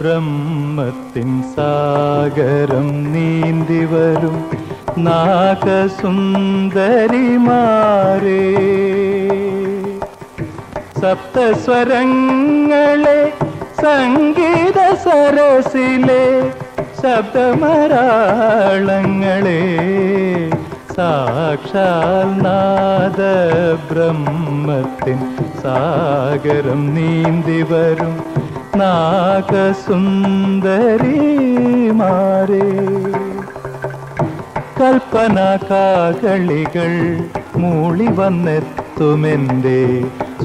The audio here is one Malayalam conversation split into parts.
നാദബ്രഹ്മത്തിൻ സാഗരം നീന്തി വരും നാഗസുന്ദരിമാരേ. സപ്തസ്വരങ്ങളെ സംഗീത സരസിലെ ശബ്ദമരാളങ്ങളെ സാക്ഷാൽ നാദ ബ്രഹ്മത്തിൻ സാഗരം നീന്തി വരും നാഗസുന്ദരിമാരെ. കൽപ്പന കാകളികൾ മൂളി വന്നെത്തുമെന്റെ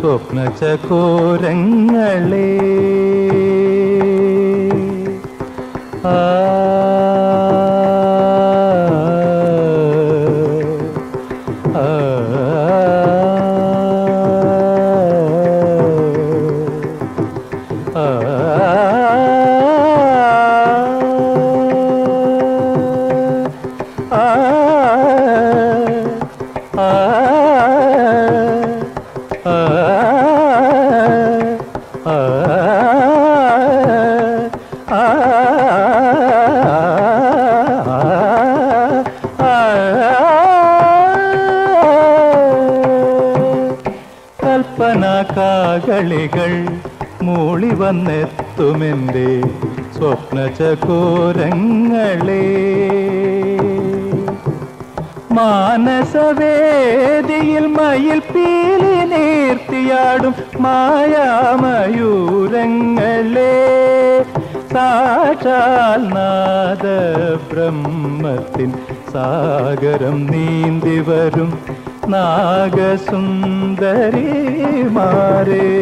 സ്വപ്ന ചകോരങ്ങളെ ആ. ആ. കാകളികൾ മൂളി വന്നെത്തുമെന്റെ സ്വപ്ന ചകോരങ്ങളെ മാനസവേദിയിൽ മയിൽ പീലി നേർത്തിയാടും മായാമയൂരങ്ങളെ. സാക്ഷാൽ ബ്രഹ്മത്തിൻ സാഗരം നീന്തി വരും നാഗസുന്ദരിമാരേ.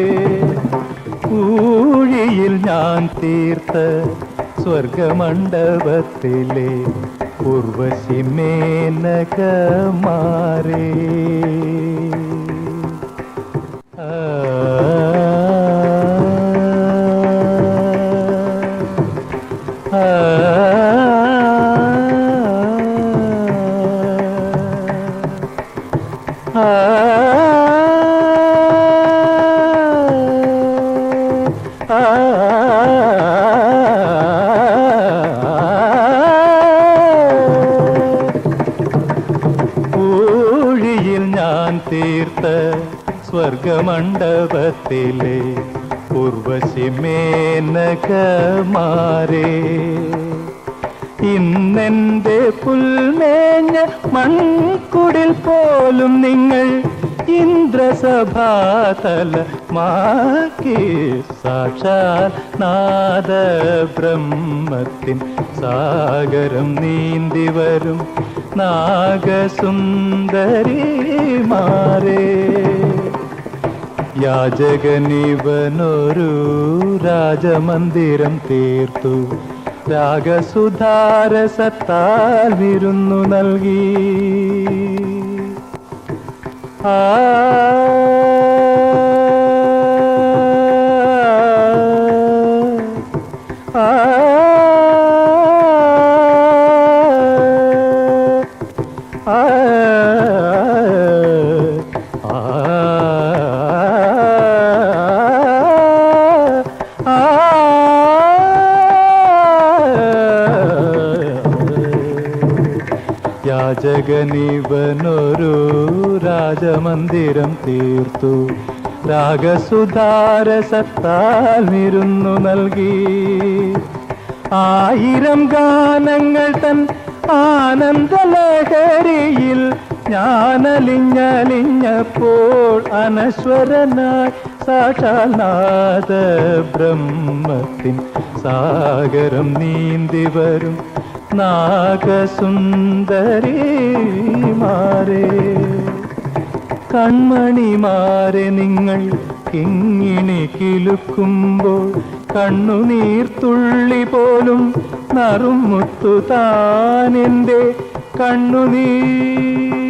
ഊഴിയിൽ ഞാൻ തീർത്ത സ്വർഗമണ്ഡപത്തിലെ ഉർവശി മേനകമാരേ ആ ഊഴിയിൽ തീർത്ത സ്വർഗമണ്ഡപത്തിലെ ഉർവശി മേനകമാരേ ഇന്നെന്റെ പുൽമേഞ്ഞ മൺകുടിൽ പോലും നിങ്ങൾ ഇന്ദ്രസഭാതല മാക്കി. സാക്ഷാൽ നാദ ബ്രഹ്മത്തിൻ സാഗരം നീന്തി വരും നാഗസുന്ദരിമാരേ യാചകനിവനൊരു രാജമന്ദിരം തീർത്തു. രാഗസുധാരസത്താൽ വിരുന്നു നൽകി. ആ യാചകനിവനൊരു രാജമന്ദിരം തീർത്തു. രാഗസുധാരസത്താൽ വിരുന്നു നൽകി. ആയിരം ഗാനങ്ങൾ തൻ ആനന്ദലഹരിയിൽ ഞാനലിഞ്ഞലിഞ്ഞപ്പോൾ അനശ്വരനായി സാക്ഷാനാഥ ബ്രഹ്മത്തിൻ സാഗരം നീന്തി വരും. നാഗസുന്ദരിമാരേ കൺമണിമാരെ നിങ്ങൾ കിങ്ങിണി കിലുക്കുമ്പോൾ കണ്ണുനീർത്തുള്ളി പോലും നറുമുത്തു താനെന്റെ കണ്ണുനീർ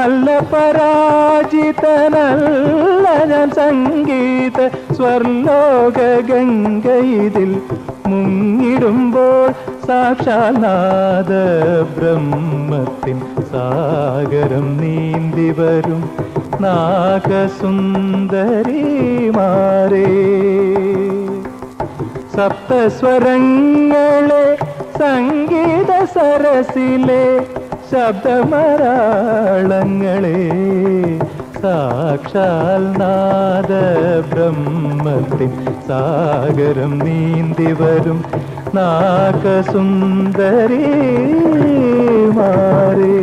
അല്ല പരാജിതനല്ല ഞാൻ സംഗീത സ്വർലോക ഇതിൽ മുങ്ങിടുമ്പോൾ സാക്ഷാനാഥ ബ്രഹ്മത്തിൻ സാഗരം നീന്തി വരും നാഗസുന്ദരിമാരേ. സപ്തസ്വരങ്ങളെ സംഗീത സരസിലെ ശബ്ദമരാളങ്ങളെ സാക്ഷാൽ നാദ ബ്രഹ്മത്തിൻ സാഗരം നീന്തി വരും നാഗസുന്ദരി മാരേ.